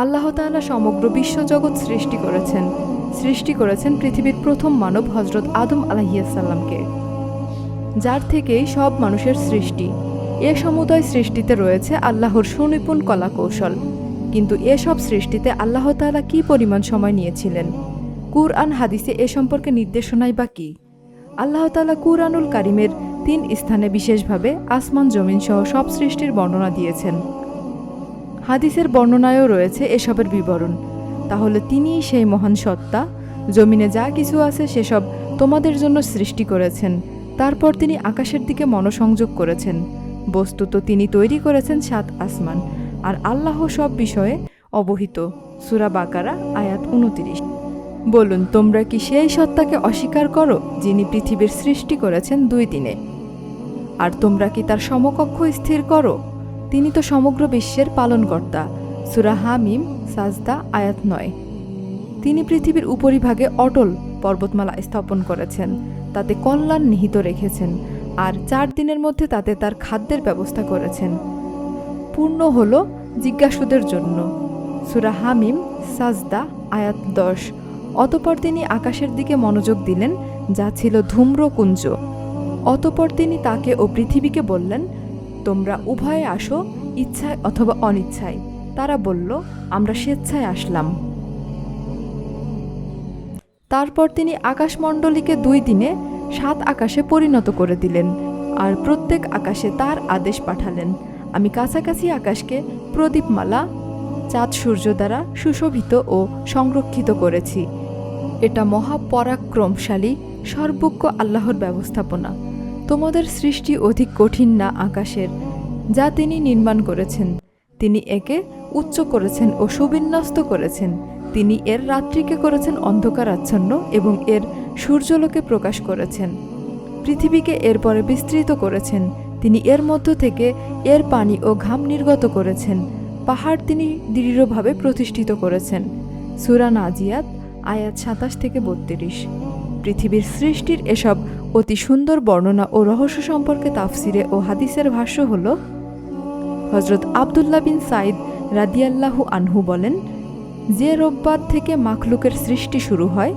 আল্লাহ তাআলা সমগ্র বিশ্বজগৎ সৃষ্টি করেছেন। সৃষ্টি করেছেন পৃথিবীর প্রথম মানব হজরত আদম আলাহিয়াসাল্লামকে যার থেকেই সব মানুষের সৃষ্টি। এ সমুদয় সৃষ্টিতে রয়েছে আল্লাহর সুনিপুণ কলা কৌশল কিন্তু এসব সৃষ্টিতে আল্লাহ তাআলা কী পরিমাণ সময় নিয়েছিলেন? কুরআন হাদিসে এ সম্পর্কে নির্দেশনাই বা কী? আল্লাহ তাআলা কুরআনুল কারিমের তিন স্থানে বিশেষভাবে আসমান জমিন সহ সব সৃষ্টির বর্ণনা দিয়েছেন। হাদিসের বর্ণনায়ও রয়েছে এসবের বিবরণ। তাহলে তিনিই সেই মহান সত্তা, জমিনে যা কিছু আছে সেসব তোমাদের জন্য সৃষ্টি করেছেন। তারপর তিনি আকাশের দিকে মনোসংযোগ করেছেন। বস্তুত তিনি তৈরি করেছেন সাত আসমান, আর আল্লাহ সব বিষয়ে অবহিত। সুরা বাকারা, আয়াত উনতিরিশ। বলুন, তোমরা কি সেই সত্তাকে অস্বীকার করো, যিনি পৃথিবীর সৃষ্টি করেছেন দুই দিনে? আর তোমরা কি তার সমকক্ষ স্থির করো? তিনি তো সমগ্র বিশ্বের পালনকর্তা। সুরা হামিম, সাজদা, আয়াত নয়। তিনি পৃথিবীর উপরিভাগে অটল পর্বতমালা স্থাপন করেছেন, তাতে কল্যাণ নিহিত রেখেছেন আর চার দিনের মধ্যে তাতে তার খাদ্যের ব্যবস্থা করেছেন। পূর্ণ হল জিজ্ঞাসুদের জন্য। সুরা হামিম, সাজদা, আয়াত দশ। অতপর তিনি আকাশের দিকে মনোযোগ দিলেন, যা ছিল ধূম্রকুঞ্জ। অতপর তিনি তাকে ও পৃথিবীকে বললেন তোমরা উভয়ে আসো ইচ্ছায় অথবা অনিচ্ছায়। তারা বলল, আমরা স্বেচ্ছায় আসলাম। তারপর তিনি আকাশমণ্ডলীকে দুই দিনে সাত আকাশে পরিণত করে দিলেন আর প্রত্যেক আকাশে তার আদেশ পাঠালেন। আমি কাছাকাছি আকাশকে প্রদীপমালা, চাঁদ সূর্য দ্বারা সুশোভিত ও সংরক্ষিত করেছি। এটা মহাপরাক্রমশালী, সর্বজ্ঞ আল্লাহর ব্যবস্থাপনা। তোমাদের সৃষ্টি অধিক কঠিন না আকাশের, যা তিনি নির্মাণ করেছেন। তিনি একে উচ্চ করেছেন ও সুবিন্যস্ত করেছেন। তিনি এর রাত্রিকে করেছেন অন্ধকারাচ্ছন্ন এবং এর সূর্যলোকে প্রকাশ করেছেন। পৃথিবীকে এরপরে বিস্তৃত করেছেন। তিনি এর মধ্য থেকে এর পানি ও ঘাম নির্গত করেছেন। পাহাড় তিনি দৃঢ়ভাবে প্রতিষ্ঠিত করেছেন। সুরা নাজিয়াত, আয়াত সাতাশ থেকে বত্রিশ। পৃথিবীর সৃষ্টির এসব অতি সুন্দর বর্ণনা ও রহস্য সম্পর্কে তাফসিরে ও হাদিসের ভাষ্য হল হজরত আবদুল্লাহ বিন সাইদ রাদিয়াল্লাহু আনহু বলেন, যে রোববার থেকে মাখলুকের সৃষ্টি শুরু হয়,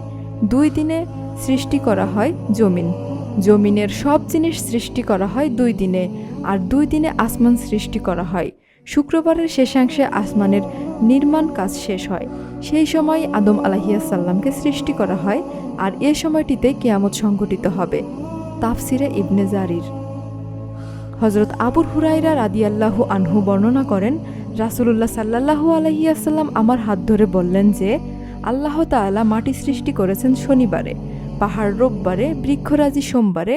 দুই দিনে সৃষ্টি করা হয় জমিন। জমিনের সব জিনিস সৃষ্টি করা হয় দুই দিনে, আর দুই দিনে আসমান সৃষ্টি করা হয়। শুক্রবারের শেষাংশে আসমানের নির্মাণ কাজ শেষ হয়। সেই সময় আদম আলাহিয়াসাল্লামকে সৃষ্টি করা হয় আর এ সময়টিতে কেয়ামত সংঘটিত হবে, তাফসিরে ইবনে জারির। হজরত আবুর হুরাইরা রাদিয়াল্লাহু আনহু বর্ণনা করেন, রাসুলুল্লাহ সাল্লাহু আলহিয়াসাল্লাম আমার হাত ধরে বললেন যে, আল্লাহ তাআলা মাটি সৃষ্টি করেছেন শনিবারে, পাহাড় রোববারে, বৃক্ষরাজি সোমবারে,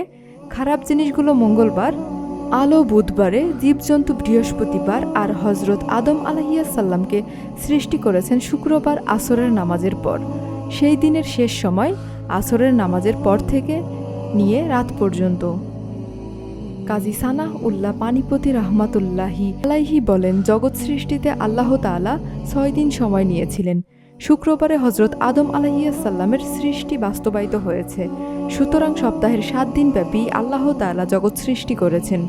খারাপ জিনিসগুলো মঙ্গলবার আলো বুধবারে জীবজন্তু বৃহস্পতিবার আর হজরত আদম আলাহিয়াসাল্লামকে সৃষ্টি করেছেন শুক্রবার আসরের নামাজের পর। সেই দিনের শেষ সময় আসরের নামাজের পর থেকে নিয়ে রাত পর্যন্ত। কাজী সানাহ উল্লাহ পানিপতি রহমাতুল্লাহি আলাইহি বলেন, জগৎ সৃষ্টিতে আল্লাহ তাআলা ছয় দিন সময় নিয়েছিলেন। শুক্রবারে হজরত আদম আলাহিয়াসাল্লামের সৃষ্টি বাস্তবায়িত হয়েছে। সুতরাং সপ্তাহের সাত দিন ব্যাপী আল্লাহ তালা জগৎ সৃষ্টি করেছেন।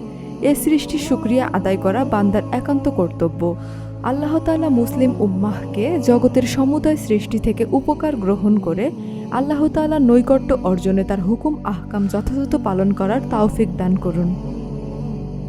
এ সৃষ্টির সুক্রিয়া আদায় করা বান্দার একান্ত কর্তব্য। আল্লাহ তালা মুসলিম উম্মাহকে জগতের সমুদয় সৃষ্টি থেকে উপকার গ্রহণ করে আল্লাহ তালা নৈকট্য অর্জনে তার হুকুম আহকাম যথাযথ পালন করার তাওফিক দান করুন।